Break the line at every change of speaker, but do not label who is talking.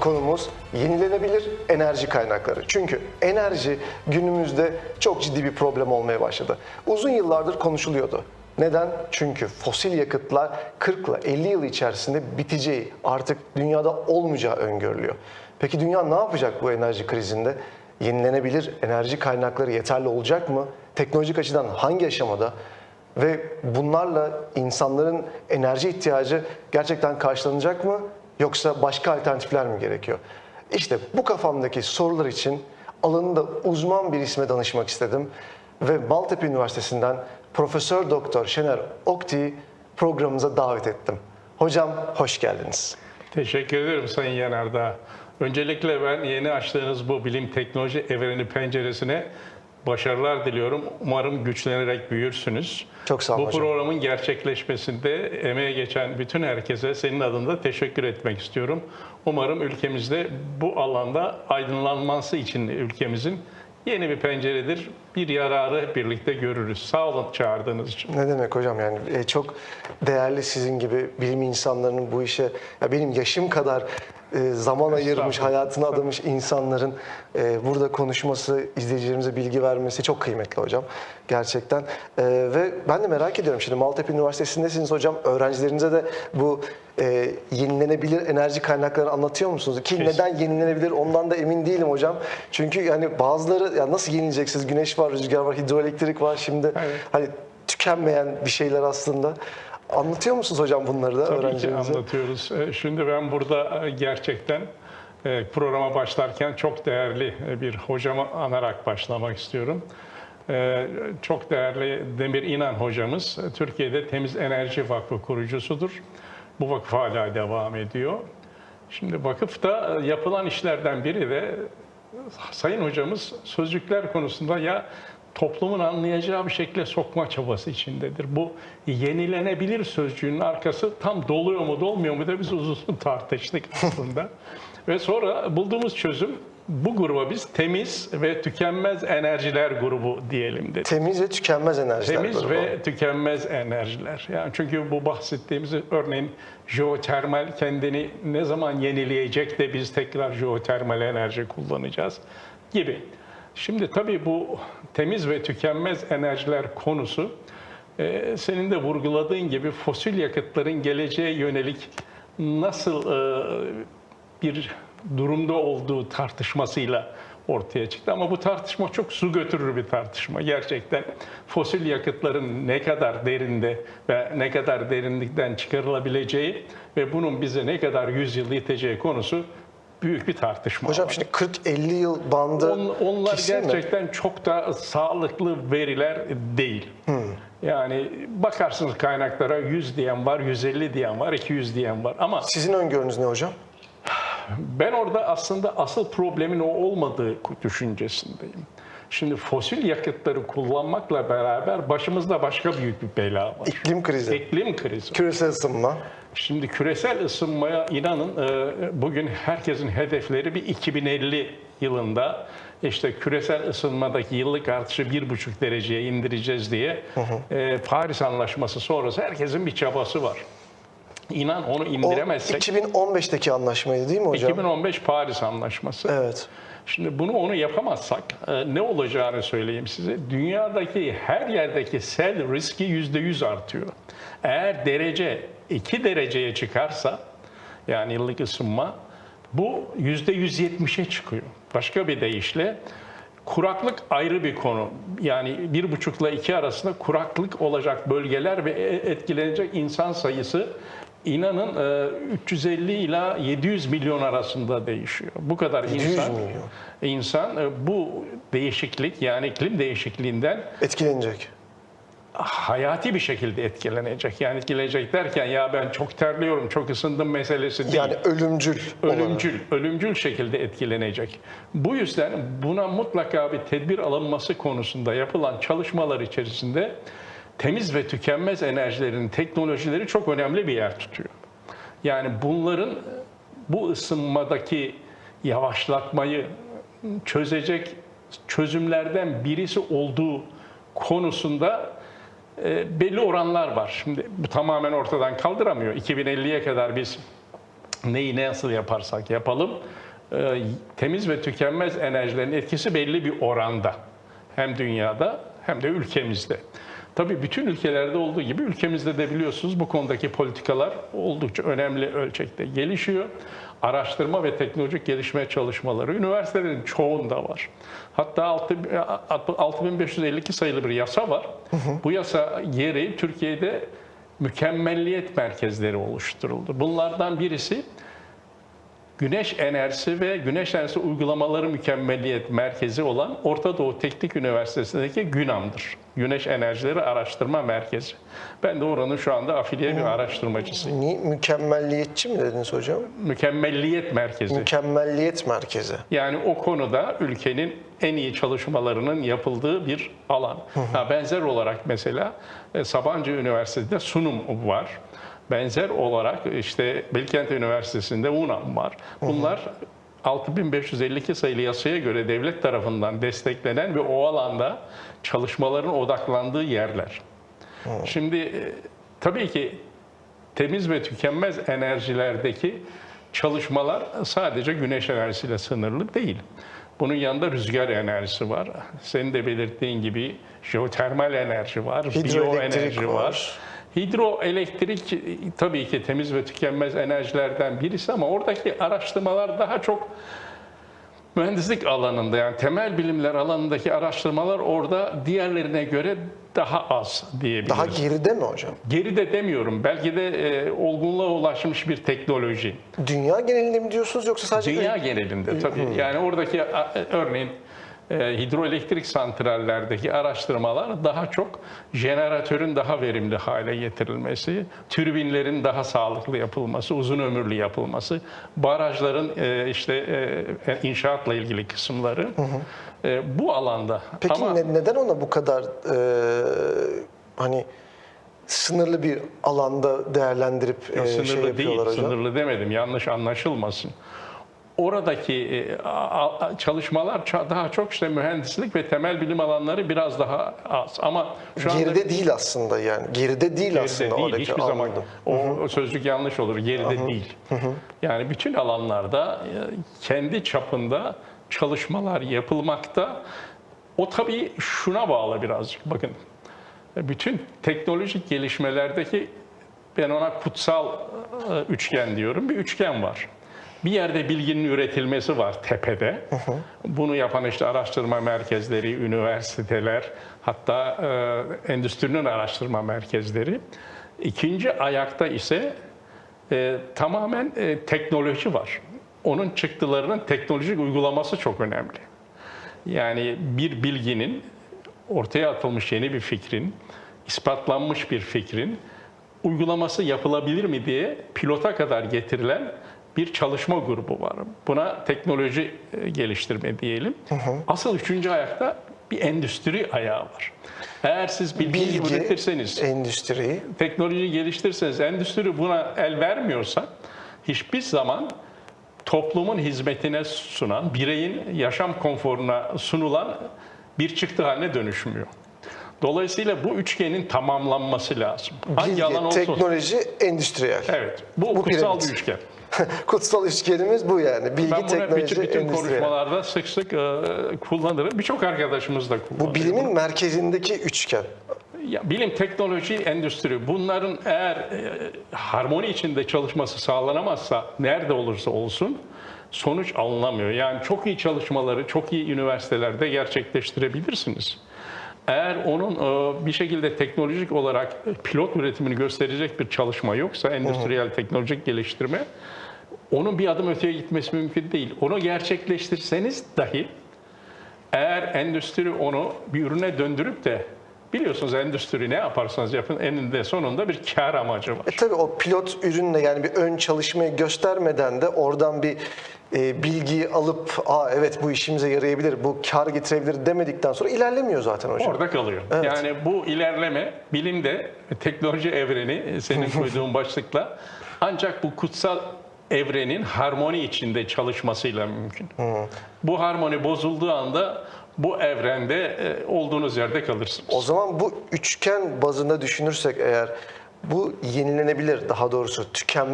konumuz yenilenebilir enerji kaynakları. Çünkü enerji günümüzde çok ciddi bir problem olmaya başladı. Uzun yıllardır konuşuluyordu. Neden? Çünkü fosil yakıtlar 40 ile 50 yıl içerisinde biteceği, artık dünyada olmayacağı öngörülüyor. Peki dünya ne yapacak bu enerji krizinde? Yenilenebilir enerji kaynakları yeterli olacak mı? Teknolojik açıdan hangi aşamada? Ve bunlarla insanların enerji ihtiyacı gerçekten karşılanacak mı? Yoksa başka alternatifler mi gerekiyor? İşte bu kafamdaki sorular için alanında uzman bir isme danışmak istedim. Ve Maltepe Üniversitesi'nden Profesör Doktor Şener Okti'yi programımıza davet ettim. Hocam hoş geldiniz.
Teşekkür ederim Sayın Yanardağ. Öncelikle ben yeni açtığınız bu bilim teknoloji evreni penceresine başarılar diliyorum. Umarım güçlenerek büyürsünüz.
Çok sağ olun
Bu
hocam.
programın gerçekleşmesinde emeğe geçen bütün herkese senin adında teşekkür etmek istiyorum. Umarım ülkemizde bu alanda aydınlanması için ülkemizin yeni bir penceredir. Bir yararı birlikte görürüz. Sağ olun çağırdığınız için.
Ne demek hocam yani e, çok değerli sizin gibi bilim insanlarının bu işe ya benim yaşım kadar e, zaman ayırmış, hayatını adamış insanların e, burada konuşması, izleyicilerimize bilgi vermesi çok kıymetli hocam gerçekten. E, ve ben de merak ediyorum şimdi Maltepe Üniversitesi'ndesiniz hocam. Öğrencilerinize de bu e, yenilenebilir enerji kaynaklarını anlatıyor musunuz? Ki neden yenilenebilir ondan da emin değilim hocam. Çünkü yani bazıları ya nasıl yenileceksiniz? Güneş var, rüzgar var, hidroelektrik var şimdi.
Evet.
Hani tükenmeyen bir şeyler aslında. Anlatıyor musunuz hocam bunları da
Tabii ki anlatıyoruz. E, Şimdi ben burada e, gerçekten e, programa başlarken çok değerli bir hocamı anarak başlamak istiyorum. Çok değerli Demir İnan hocamız Türkiye'de Temiz Enerji Vakfı kurucusudur. Bu vakıf hala devam ediyor. Şimdi vakıfta yapılan işlerden biri de Sayın hocamız sözcükler konusunda ya toplumun anlayacağı bir şekilde sokma çabası içindedir. Bu yenilenebilir sözcüğün arkası tam doluyor mu dolmuyor mu da biz uzun uzun tartıştık aslında. ve sonra bulduğumuz çözüm bu gruba biz temiz ve tükenmez enerjiler grubu diyelim dedik.
Temiz ve tükenmez enerjiler
Temiz
grubu.
ve tükenmez enerjiler. Yani çünkü bu bahsettiğimiz örneğin jeotermal kendini ne zaman yenileyecek de biz tekrar jeotermal enerji kullanacağız gibi. Şimdi tabii bu temiz ve tükenmez enerjiler konusu e, senin de vurguladığın gibi fosil yakıtların geleceğe yönelik nasıl e, bir durumda olduğu tartışmasıyla ortaya çıktı. Ama bu tartışma çok su götürür bir tartışma. Gerçekten fosil yakıtların ne kadar derinde ve ne kadar derinlikten çıkarılabileceği ve bunun bize ne kadar yüzyıl yeteceği konusu büyük bir tartışma.
Hocam
var.
şimdi 40-50 yıl bandı
On- onlar
kesin mi?
gerçekten çok da sağlıklı veriler değil. Yani bakarsınız kaynaklara 100 diyen var, 150 diyen var, 200 diyen var. Ama
Sizin öngörünüz ne hocam?
ben orada aslında asıl problemin o olmadığı düşüncesindeyim. Şimdi fosil yakıtları kullanmakla beraber başımızda başka büyük bir bela var.
İklim krizi,
İklim krizi.
küresel ısınma.
Şimdi küresel ısınmaya inanın e, bugün herkesin hedefleri bir 2050 yılında işte küresel ısınmadaki yıllık artışı 1,5 dereceye indireceğiz diye e, Paris Anlaşması sonrası herkesin bir çabası var. İnan onu
O
indiremezsek
2015'teki anlaşmaydı değil mi hocam?
2015 Paris Anlaşması.
Evet.
Şimdi bunu onu yapamazsak e, ne olacağını söyleyeyim size. Dünyadaki her yerdeki sel riski yüzde yüz artıyor. Eğer derece 2 dereceye çıkarsa yani yıllık ısınma bu yüzde 170'e çıkıyor. Başka bir deyişle kuraklık ayrı bir konu. Yani bir buçukla iki arasında kuraklık olacak bölgeler ve e- etkilenecek insan sayısı inanın e, 350 ila 700 milyon arasında değişiyor. Bu kadar
700
insan
milyon.
insan e, bu değişiklik yani iklim değişikliğinden
Etkilenecek.
hayati bir şekilde etkilenecek. Yani etkilenecek derken ya ben çok terliyorum, çok ısındım meselesi değil.
Yani ölümcül. olarak.
ölümcül, ölümcül şekilde etkilenecek. Bu yüzden buna mutlaka bir tedbir alınması konusunda yapılan çalışmalar içerisinde temiz ve tükenmez enerjilerin teknolojileri çok önemli bir yer tutuyor. Yani bunların bu ısınmadaki yavaşlatmayı çözecek çözümlerden birisi olduğu konusunda e, belli oranlar var. Şimdi bu tamamen ortadan kaldıramıyor. 2050'ye kadar biz neyi nasıl yaparsak yapalım e, temiz ve tükenmez enerjilerin etkisi belli bir oranda. Hem dünyada hem de ülkemizde. Tabii bütün ülkelerde olduğu gibi ülkemizde de biliyorsunuz bu konudaki politikalar oldukça önemli ölçekte gelişiyor. Araştırma ve teknolojik gelişme çalışmaları üniversitelerin çoğunda var. Hatta 6 6552 sayılı bir yasa var. Bu yasa gereği Türkiye'de mükemmelliyet merkezleri oluşturuldu. Bunlardan birisi Güneş enerjisi ve güneş enerjisi uygulamaları mükemmelliyet merkezi olan Orta Doğu Teknik Üniversitesi'ndeki GÜNAM'dır. Güneş Enerjileri Araştırma Merkezi. Ben de oranın şu anda afiliye bir araştırmacısıyım.
Ni- Mükemmelliyetçi mi dediniz hocam?
Mükemmelliyet merkezi.
Mükemmelliyet merkezi.
Yani o konuda ülkenin en iyi çalışmalarının yapıldığı bir alan. Ha, benzer olarak mesela e, Sabancı Üniversitesi'nde sunum var. Benzer olarak işte Bilkent Üniversitesi'nde UNAM var. Bunlar 6552 sayılı yasaya göre devlet tarafından desteklenen ve o alanda çalışmaların odaklandığı yerler. Şimdi e, tabii ki temiz ve tükenmez enerjilerdeki çalışmalar sadece güneş enerjisiyle sınırlı değil. Bunun yanında rüzgar enerjisi var. Senin de belirttiğin gibi jeotermal enerji var, biyoenerji var.
var.
Hidroelektrik e, tabii ki temiz ve tükenmez enerjilerden birisi ama oradaki araştırmalar daha çok mühendislik alanında yani temel bilimler alanındaki araştırmalar orada diğerlerine göre daha az diyebiliriz.
Daha geride mi hocam?
Geride demiyorum. Belki de e, olgunluğa ulaşmış bir teknoloji.
Dünya genelinde mi diyorsunuz yoksa sadece
Dünya genelinde tabii. Yani oradaki a- örneğin e, hidroelektrik santrallerdeki araştırmalar daha çok jeneratörün daha verimli hale getirilmesi, türbinlerin daha sağlıklı yapılması, uzun ömürlü yapılması, barajların e, işte e, inşaatla ilgili kısımları e, bu alanda.
Peki
Ama
ne- neden ona bu kadar e, hani sınırlı bir alanda değerlendirip e,
sınırlı
şey
değil,
yapıyorlar hocam?
sınırlı demedim. Yanlış anlaşılmasın. Oradaki e, çalışmalar ça- daha çok işte mühendislik ve temel bilim alanları biraz daha az. Ama şu anda
Geride değil aslında yani. Geride değil
geride
aslında
değil
oradaki
hiçbir zaman.
anladım.
O, sözcük yanlış olur. Geride değil. Yani bütün alanlarda e, kendi çapında çalışmalar yapılmakta. O tabii şuna bağlı birazcık. Bakın bütün teknolojik gelişmelerdeki ben ona kutsal e, üçgen diyorum. Bir üçgen var. Bir yerde bilginin üretilmesi var tepede. Bunu yapan işte araştırma merkezleri, üniversiteler, hatta e, endüstrinin araştırma merkezleri. İkinci ayakta ise e, tamamen e, teknoloji var. Onun çıktılarının teknolojik uygulaması çok önemli. Yani bir bilginin ortaya atılmış yeni bir fikrin, ispatlanmış bir fikrin uygulaması yapılabilir mi diye pilota kadar getirilen bir çalışma grubu var. Buna teknoloji e, geliştirme diyelim. Asıl üçüncü ayakta bir endüstri ayağı var. Eğer siz bilgiyi
Bilgi,
üretirseniz,
endüstriyi
teknolojiyi geliştirirseniz, endüstri buna el vermiyorsa hiçbir zaman toplumun hizmetine sunan, bireyin yaşam konforuna sunulan bir çıktı haline dönüşmüyor. Dolayısıyla bu üçgenin tamamlanması lazım. Hangi
bilgi,
alan olsun.
teknoloji, endüstriyel.
Evet. Bu,
Bu
kutsal
piramit.
bir üçgen.
Kutsal üçgenimiz bu yani. Bilgi,
Ben bunu
teknoloji,
bütün, bütün
endüstriyel.
konuşmalarda sık sık e, kullanırım. Birçok arkadaşımız da kullanıyor.
Bu bilimin merkezindeki üçgen.
Ya, bilim, teknoloji, endüstri bunların eğer e, harmoni içinde çalışması sağlanamazsa nerede olursa olsun sonuç alınamıyor. Yani çok iyi çalışmaları çok iyi üniversitelerde gerçekleştirebilirsiniz. Eğer onun e, bir şekilde teknolojik olarak pilot üretimini gösterecek bir çalışma yoksa endüstriyel teknolojik geliştirme onun bir adım öteye gitmesi mümkün değil. Onu gerçekleştirseniz dahi eğer endüstri onu bir ürüne döndürüp de biliyorsunuz endüstri ne yaparsanız yapın eninde sonunda bir kar amacı var.
E tabii o pilot ürünle yani bir ön çalışmayı göstermeden de oradan bir e, bilgiyi alıp aa evet bu işimize yarayabilir, bu kar getirebilir demedikten sonra ilerlemiyor zaten hocam.
Orada kalıyor. Yani bu ilerleme bilimde teknoloji evreni senin koyduğun başlıkla ancak bu kutsal evrenin harmoni içinde çalışmasıyla mümkün. Bu harmoni bozulduğu anda bu evrende e, olduğunuz yerde kalırsınız.
O zaman bu üçgen bazında düşünürsek eğer bu yenilenebilir daha doğrusu tükenmez.